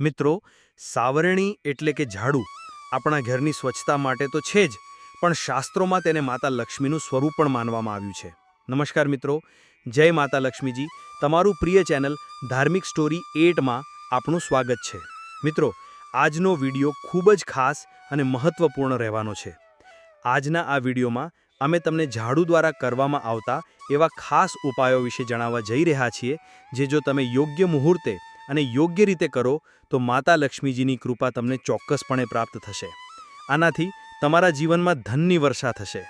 મિત્રો, સાવરણી એટલે કે ઝાડુ આપણા ઘરની સ્વચ્છતા માટે તો છે જ, પણ શાસ્ત્રોમાં તેને માતા લક્ષ્મીનું સ્વરૂપ પણ માનવામાં આવ્યું છે. નમસ્કાર મિત્રો, જય માતા લક્ષ્મીજી. તમારું પ્રિય ચેનલ ધાર્મિક સ્ટોરી એટમાં આપનું સ્વાગત છે. મિત્રો, આજનો વીડિયો ખૂબ જ ખાસ અને મહત્વપૂર્ણ રહેવાનો છે. આજના આ વિડીયોમાં અમે તમને ઝાડુ દ્વારા કરવામાં આવતા એવા ખાસ ઉપાયો વિશે જણાવવા જઈ રહ્યા છીએ, જે જો તમે યોગ્ય મુહૂર્તે અને યોગ્ય રીતે કરો, તો માતા લક્ષ્મીજીની કૃપા તમને ચોક્કસપણે પ્રાપ્ત થશે. આનાથી તમારા જીવનમાં ધનની વર્ષા થશે.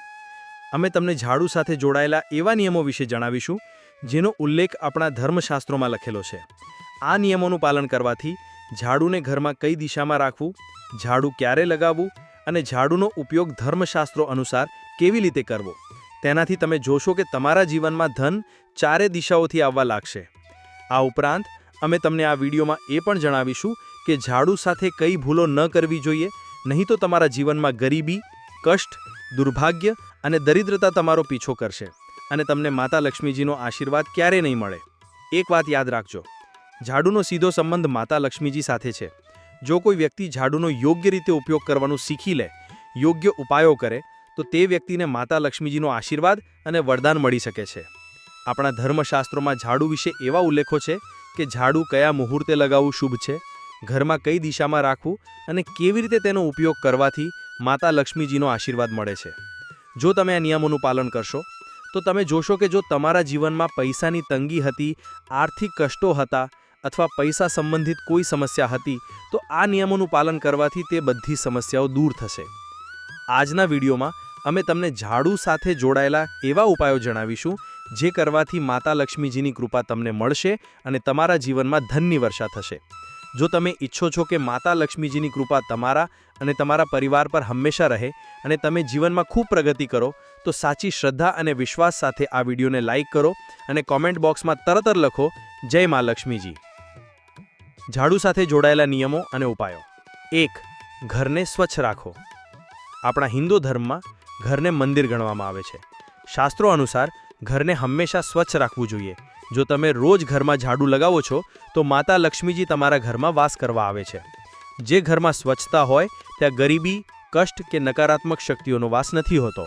અમે તમને ઝાડુ સાથે જોડાયેલા એવા નિયમો વિશે જણાવીશું, જેનો ઉલ્લેખ આપણા ધર્મશાસ્ત્રોમાં લખેલો છે. આ નિયમોનું પાલન કરવાથી ઝાડુને ઘરમાં કઈ દિશામાં રાખવું, ઝાડુ ક્યારે લગાવવું અને ઝાડુનો ઉપયોગ ધર્મશાસ્ત્રો અનુસાર કેવી રીતે કરવો, તેનાથી તમે જોશો કે તમારા જીવનમાં ધન ચારે દિશાઓથી આવવા લાગશે. આ ઉપરાંત અમે તમને આ વિડીયોમાં એ પણ જણાવીશું કે ઝાડુ સાથે કઈ ભૂલો ન કરવી જોઈએ, નહીં તો તમારા જીવનમાં ગરીબી, કષ્ટ, દુર્ભાગ્ય અને દરિદ્રતા તમારો પીછો કરશે અને તમને માતા લક્ષ્મીજીનો આશીર્વાદ ક્યારે નહીં મળે. એક વાત યાદ રાખજો, ઝાડુનો સીધો સંબંધ માતા લક્ષ્મીજી સાથે છે. જો કોઈ વ્યક્તિ ઝાડુનો યોગ્ય રીતે ઉપયોગ કરવાનું શીખી લે, યોગ્ય ઉપાયો કરે, તો તે વ્યક્તિને માતા લક્ષ્મીજીનો આશીર્વાદ અને વરદાન મળી શકે છે. આપણા ધર્મશાસ્ત્રોમાં ઝાડુ વિશે એવા ઉલ્લેખો છે કે ઝાડુ કયા મુહૂર્તે લગાવવું શુભ છે, ઘરમાં કઈ દિશામાં રાખવું અને કેવી રીતે તેનો ઉપયોગ કરવાથી માતા લક્ષ્મીજીનો આશીર્વાદ મળે છે. જો તમે આ નિયમોનું પાલન કરશો, તો તમે જોશો કે જો તમારા જીવનમાં પૈસાની તંગી હતી, આર્થિક કષ્ટો હતા અથવા પૈસા સંબંધિત કોઈ સમસ્યા હતી, તો આ નિયમોનું પાલન કરવાથી તે બધી સમસ્યાઓ દૂર થશે. આજના વિડીયોમાં અમે તમને ઝાડુ સાથે જોડાયેલા એવા ઉપાયો જણાવીશું જે કરવાથી માતા લક્ષ્મીજીની કૃપા તમને મળશે અને તમારા જીવનમાં ધનની વર્ષા થશે. જો તમે ઈચ્છો છો કે માતા લક્ષ્મીજીની કૃપા તમારા અને તમારા પરિવાર પર હંમેશા રહે અને તમે જીવનમાં ખૂબ પ્રગતિ કરો, તો સાચી શ્રદ્ધા અને વિશ્વાસ સાથે આ વિડીયોને લાઇક કરો અને કોમેન્ટ બોક્સમાં તરત જ લખો, જય મા લક્ષ્મીજી. ઝાડુ સાથે જોડાયેલા નિયમો અને ઉપાયો. એક, ઘરને સ્વચ્છ રાખો. આપણા હિન્દુ ધર્મમાં ઘરને મંદિર ગણવામાં આવે છે. શાસ્ત્રો અનુસાર ઘરને હંમેશા સ્વચ્છ રાખવું જોઈએ. જો તમે રોજ ઘરમાં ઝાડુ લગાવો છો, તો માતા લક્ષ્મીજી તમારા ઘરમાં વાસ કરવા આવે છે. જે ઘરમાં સ્વચ્છતા હોય, ત્યાં ગરીબી, કષ્ટ કે નકારાત્મક શક્તિઓનો વાસ નથી હોતો.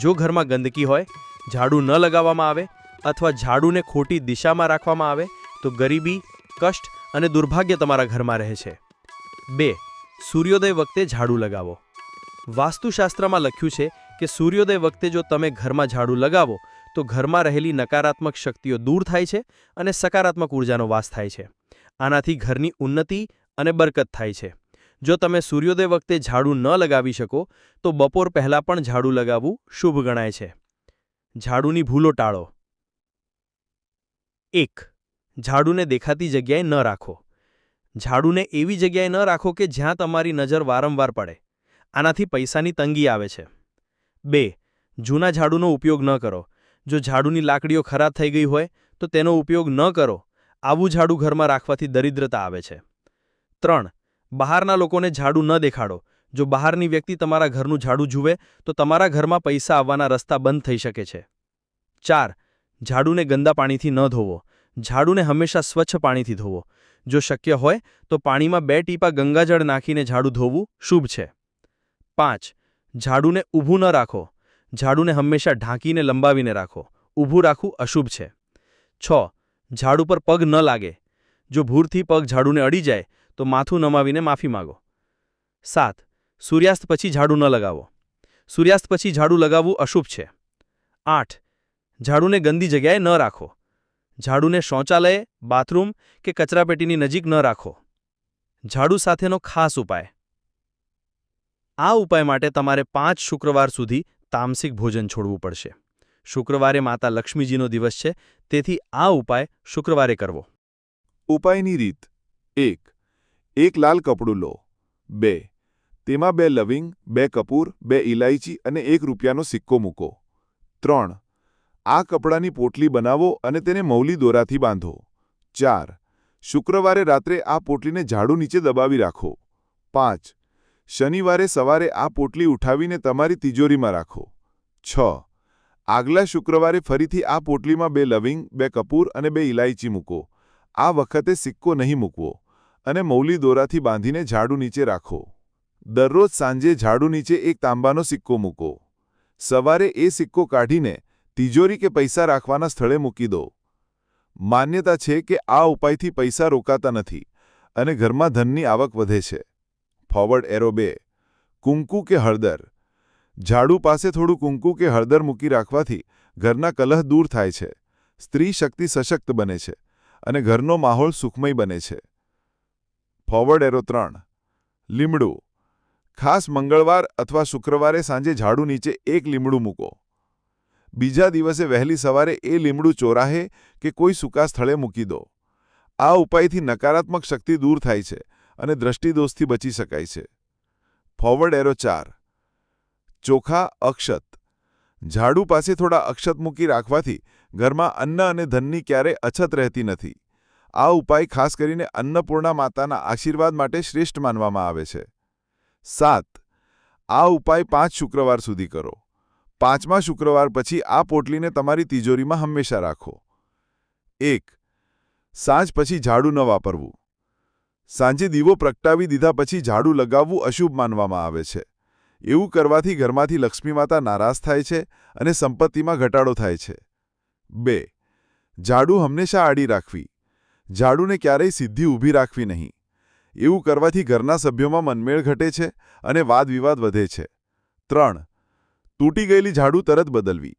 જો ઘરમાં ગંદકી હોય, ઝાડુ ન લગાવવામાં આવે અથવા ઝાડુને ખોટી દિશામાં રાખવામાં આવે, તો ગરીબી, કષ્ટ અને દુર્ભાગ્ય તમારા ઘરમાં રહે છે. બે, સૂર્યોદય વખતે ઝાડુ લગાવો. વાસ્તુશાસ્ત્રમાં લખ્યું છે કે સૂર્યોદય વખતે જો તમે ઘરમાં ઝાડુ લગાવો તો ઘરમાં રહેલી નકારાત્મક શક્તિઓ દૂર થાય છે અને સકારાત્મક ઉર્જાનો વાસ થાય છે. આનાથી ઘરની ઉન્નતિ અને બરકત થાય છે. જો તમે સૂર્યોદય વખતે ઝાડુ ન લગાવી શકો, તો બપોર પહેલાં પણ ઝાડુ લગાવવું શુભ ગણાય છે. ઝાડુની ભૂલો ટાળો. એક, ઝાડુને દેખાતી જગ્યાએ ન રાખો. ઝાડુને એવી જગ્યાએ ન રાખો કે જ્યાં તમારી નજર વારંવાર પડે. આનાથી પૈસાની તંગી આવે છે. બે, જૂના ઝાડુનો ઉપયોગ ન કરો. જો ઝાડુની લાકડીઓ ખરાબ થઈ ગઈ હોય, તો તેનો ઉપયોગ ન કરો. આવું ઝાડુ ઘરમાં રાખવાથી દરિદ્રતા આવે છે. ત્રણ. બહારના લોકોને ઝાડુ ન દેખાડો. જો બહારની વ્યક્તિ તમારા ઘરનું ઝાડુ જુએ, તો તમારા ઘરમાં પૈસા આવવાના રસ્તા બંધ થઈ શકે છે. ચાર. ઝાડુને ગંદા પાણીથી ન ધોવો. ઝાડુને હંમેશા સ્વચ્છ પાણીથી ધોવો. જો શક્ય હોય, તો પાણીમાં બે ટીપા ગંગાજળ નાખીને ઝાડુ ધોવું શુભ છે. પાંચ. ઝાડુને ઊભું ન રાખો. ઝાડુને હંમેશા ઢાંકીને લંબાવીને રાખો. ઊભું રાખવું અશુભ છે. છ. ઝાડુ પર પગ ન લાગે. જો ભૂરથી પગ ઝાડુને અડી જાય, તો માથું નમાવીને માફી માગો. સાત. સૂર્યાસ્ત પછી ઝાડુ ન લગાવો. સૂર્યાસ્ત પછી ઝાડુ લગાવવું અશુભ છે. આઠ. ઝાડુને ગંદી જગ્યાએ ન રાખો. ઝાડુને શૌચાલય, બાથરૂમ કે કચરાપેટીની નજીક ન રાખો. ઝાડુ સાથેનો ખાસ ઉપાય. આ ઉપાય માટે તમારે પાંચ શુક્રવાર સુધી તામસિક ભોજન છોડવું પડશે. શુક્રવારે માતા લક્ષ્મીજીનો દિવસ છે, તેથી આ ઉપાય શુક્રવારે કરવો. ઉપાયની રીત. એક. એક લાલ કપડું લો. બે. તેમાં બે લવિંગ, બે કપૂર, બે ઇલાયચી અને એક રૂપિયાનો સિક્કો મૂકો. ત્રણ. આ કપડાની પોટલી બનાવો અને તેને મૌલી દોરાથી બાંધો. ચાર. શુક્રવારે રાત્રે આ પોટલીને ઝાડુ નીચે દબાવી રાખો. પાંચ. શનિવારે સવારે આ પોટલી ઉઠાવીને તમારી તિજોરીમાં રાખો. છ. આગલા શુક્રવારે ફરીથી આ પોટલીમાં બે લવિંગ, બે કપૂર અને બે ઇલાયચી મૂકો. આ વખતે સિક્કો નહીં મૂકવો અને મૌલી દોરાથી બાંધીને ઝાડુ નીચે રાખો. દરરોજ સાંજે ઝાડુ નીચે એક તાંબાનો સિક્કો મૂકો. સવારે એ સિક્કો કાઢીને તિજોરી કે પૈસા રાખવાના સ્થળે મૂકી દો. માન્યતા છે કે આ ઉપાયથી પૈસા રોકાતા નથી અને ઘરમાં ધનની આવક વધે છે. ફોરવર્ડ એરો બે, કુંકુ કે હળદર? ઝાડુ પાસે થોડું કુંકુ કે હળદર મૂકી રાખવાથી ઘરના કલહ દૂર થાય છે. સ્ત્રી શક્તિ સશક્ત બને છે અને ઘરનો માહોલ સુખમય બને છે. ફોરવર્ડ એરો ત્રણ, લીમડું. ખાસ મંગળવાર અથવા શુક્રવારે સાંજે ઝાડુ નીચે એક લીમડું મૂકો. બીજા દિવસે વહેલી સવારે એ લીમડું ચોરાહે કે કોઈ સૂકા સ્થળે મૂકી દો. આ ઉપાયથી નકારાત્મક શક્તિ દૂર થાય છે અને દ્રષ્ટિદોષથી બચી શકાય છે. ફોરવર્ડ એરો ચાર. ચોખા અક્ષત. ઝાડુ પાસે થોડા અક્ષત મૂકી રાખવાથી ઘરમાં અન્ન અને ધનની ક્યારેય અછત રહેતી નથી. આ ઉપાય ખાસ કરીને અન્નપૂર્ણા માતાના આશીર્વાદ માટે શ્રેષ્ઠ માનવામાં આવે છે. સાત. આ ઉપાય પાંચ શુક્રવાર સુધી કરો. પાંચમા શુક્રવાર પછી આ પોટલીને તમારી તિજોરીમાં હંમેશા રાખો. એક. સાંજ પછી ઝાડુ ન વાપરવું. સાંજે દીવો પ્રગટાવી દીધા પછી ઝાડુ લગાવવું અશુભ માનવામાં આવે છે. એવું કરવાથી ઘરમાંથી લક્ષ્મી માતા નારાજ થાય છે અને સંપત્તિમાં ઘટાડો થાય છે. બે, ઝાડુ હંમેશા આડી રાખવી. ઝાડુને ક્યારેય સીધી ઊભી રાખવી નહીં. એવું કરવાથી ઘરના સભ્યોમાં મનમેળ ઘટે છે અને વાદવિવાદ વધે છે. ત્રણ, તૂટી ગયેલી ઝાડુ તરત બદલવી.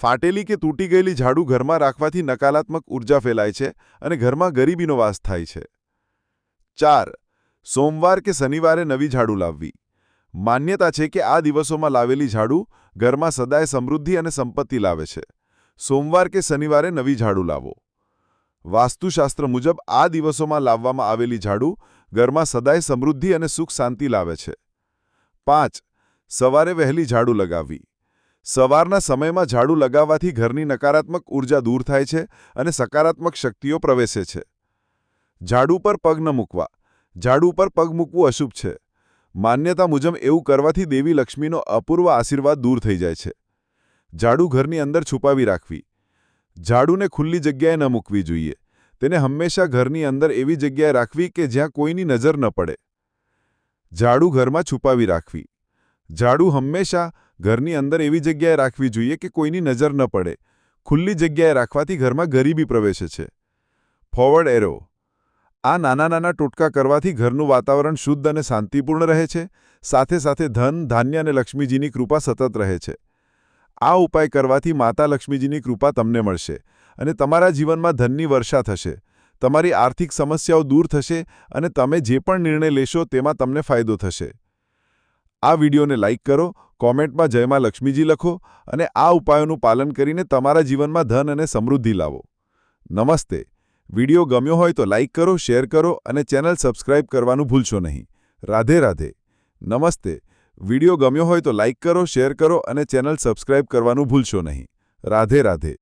ફાટેલી કે તૂટી ગયેલી ઝાડુ ઘરમાં રાખવાથી નકારાત્મક ઊર્જા ફેલાય છે અને ઘરમાં ગરીબીનો વાસ થાય છે. ચાર, સોમવાર કે શનિવારે નવી ઝાડુ લાવવી. માન્યતા છે કે આ દિવસોમાં લાવેલી ઝાડુ ઘરમાં સદાય સમૃદ્ધિ અને સંપત્તિ લાવે છે. સોમવાર કે શનિવારે નવી ઝાડુ લાવો. વાસ્તુશાસ્ત્ર મુજબ આ દિવસોમાં લાવવામાં આવેલી ઝાડુ ઘરમાં સદાય સમૃદ્ધિ અને સુખ શાંતિ લાવે છે. પાંચ, સવારે વહેલી ઝાડુ લગાવવી. સવારના સમયમાં ઝાડુ લગાવવાથી ઘરની નકારાત્મક ઊર્જા દૂર થાય છે અને સકારાત્મક શક્તિઓ પ્રવેશે છે. ઝાડુ પર પગ ન મૂકવા. ઝાડુ પર પગ મૂકવું અશુભ છે. માન્યતા મુજબ એવું કરવાથી દેવી લક્ષ્મીનો અપૂર્વ આશીર્વાદ દૂર થઈ જાય છે. ઝાડુ ઘરની અંદર છુપાવી રાખવી. ઝાડુને ખુલ્લી જગ્યાએ ન મૂકવી જોઈએ. તેને હંમેશા ઘરની અંદર એવી જગ્યાએ રાખવી કે જ્યાં કોઈની નજર ન પડે. ઝાડુ ઘરમાં છુપાવી રાખવી. ઝાડુ હંમેશા ઘરની અંદર એવી જગ્યાએ રાખવી જોઈએ કે કોઈની નજર ન પડે. ખુલ્લી જગ્યાએ રાખવાથી ઘરમાં ગરીબી પ્રવેશે છે. Forward arrow. આ નાના નાના ટોટકા કરવાથી ઘરનું વાતાવરણ શુદ્ધ અને શાંતિપૂર્ણ રહે છે, સાથે સાથે ધન, ધાન્ય અને લક્ષ્મીજીની કૃપા સતત રહે છે. આ ઉપાય કરવાથી માતા લક્ષ્મીજીની કૃપા તમને મળશે અને તમારા જીવનમાં ધનની વર્ષા થશે. તમારી આર્થિક સમસ્યાઓ દૂર થશે અને તમે જે પણ નિર્ણય લેશો તેમાં તમને ફાયદો થશે. આ વિડીયોને લાઇક કરો, કોમેન્ટમાં જયમાં લક્ષ્મીજી લખો અને આ ઉપાયોનું પાલન કરીને તમારા જીવનમાં ધન અને સમૃદ્ધિ લાવો. નમસ્તે. વીડિયો ગમ્યો હોય તો લાઇક કરો, શેર કરો અને ચેનલ સબસ્ક્રાઇબ કરવાનું ભૂલશો નહીં. રાધે રાધે. નમસ્તે. વીડિયો ગમ્યો હોય તો લાઇક કરો, શેર કરો અને ચેનલ સબસ્ક્રાઇબ કરવાનું ભૂલશો નહીં. રાધે રાધે.